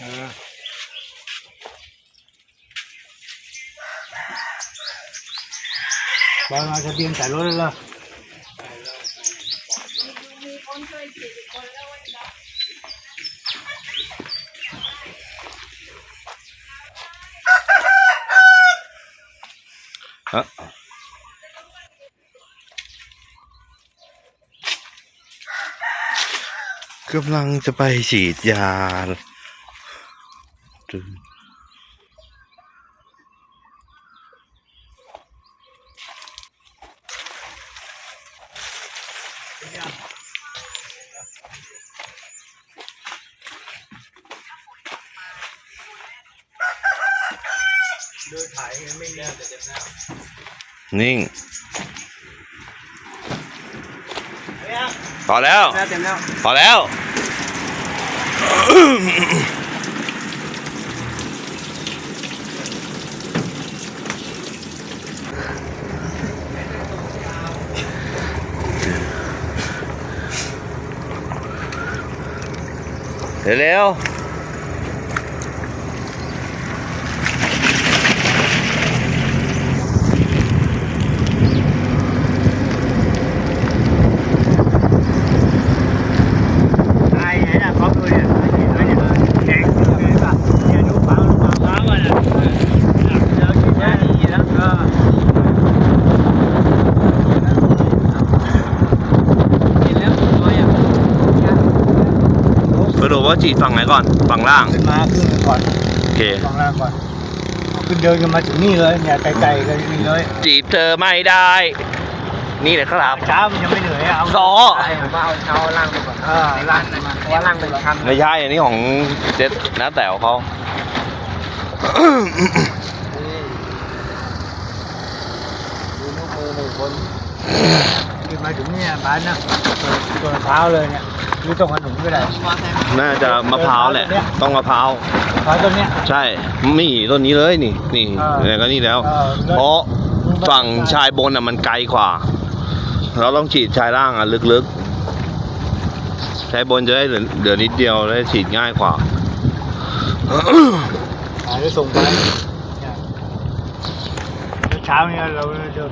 เออไปมาทะเบียนใส่รถเลยเหรอฮะกำลังจะไปฉีดยา เดินถ่ายไม่แน่แต่เจ็บแล้วนิ่งเฮ้ยอะพอแล้วแล้วเต็มแล้ว พอแล้ว เร็วๆ ไอ้ไหนน่ะเขาดูเนี่ยไอ้เนี่ยแดงเลยป่ะเนี่ยดูฟังดูฟังฟังมันอะแล้วกินได้ดีแล้วก็กินแล้วน้อยอะ สรุปว่าฉีดฝั่งไหนก่อน ฝั่งล่าง ขึ้นมาขึ้นไปก่อนโอเค ฝั่งล่างก่อนขึ้นเดินกันมาถึงนี่เลยเนี่ยไกลๆเลยนี่เลยจีบเธอไม่ได้ นี่แหละครับ เช้ามันยังไม่เหนื่อยเอาซอใช่ผมว่าเอาเช้าล่างไปก่อนเออล่างมาเพราะว่าล่างเป็นคันไม่ใช่ อันนี้ของเจ็ดน้าแต๋วเขา ดูนิ้วมือหนึ่งคนขึ้น มาถึงเนี่ยบ้านนะเปิดเท้าเลยเนี่ยหรือต้องขนมก็ได้น่าจะมะพร้าวแหละ ต้องมะพร้าวเท้าต้นเนี้ยใช่มีต้นนี้เลยนี่ นี่อ่าเนี่ยก็นี่แล้วเออแล้ว เพราะฝั่งชายบนอะมันไกลกว่า เราต้องฉีดชายล่างอะลึกๆ ชายบนจะได้เหลือเหลือนิดเดียวได้ฉีดง่ายกว่าหาได้ส่งไป เนี่ยแล้วเช้าเนี่ยเราเดินเดิ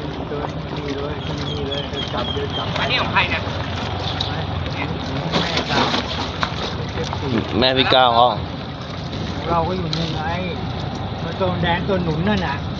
นเดินนี่เลยนี่เลยเดินกลับเดินกลับอันนี้ของใครเนี่ยแม่กลับแม่พี่ก้าวเขาเราก็อยู่นี่ไงมาต้นแดงต้นหนุนนั่นน่ะ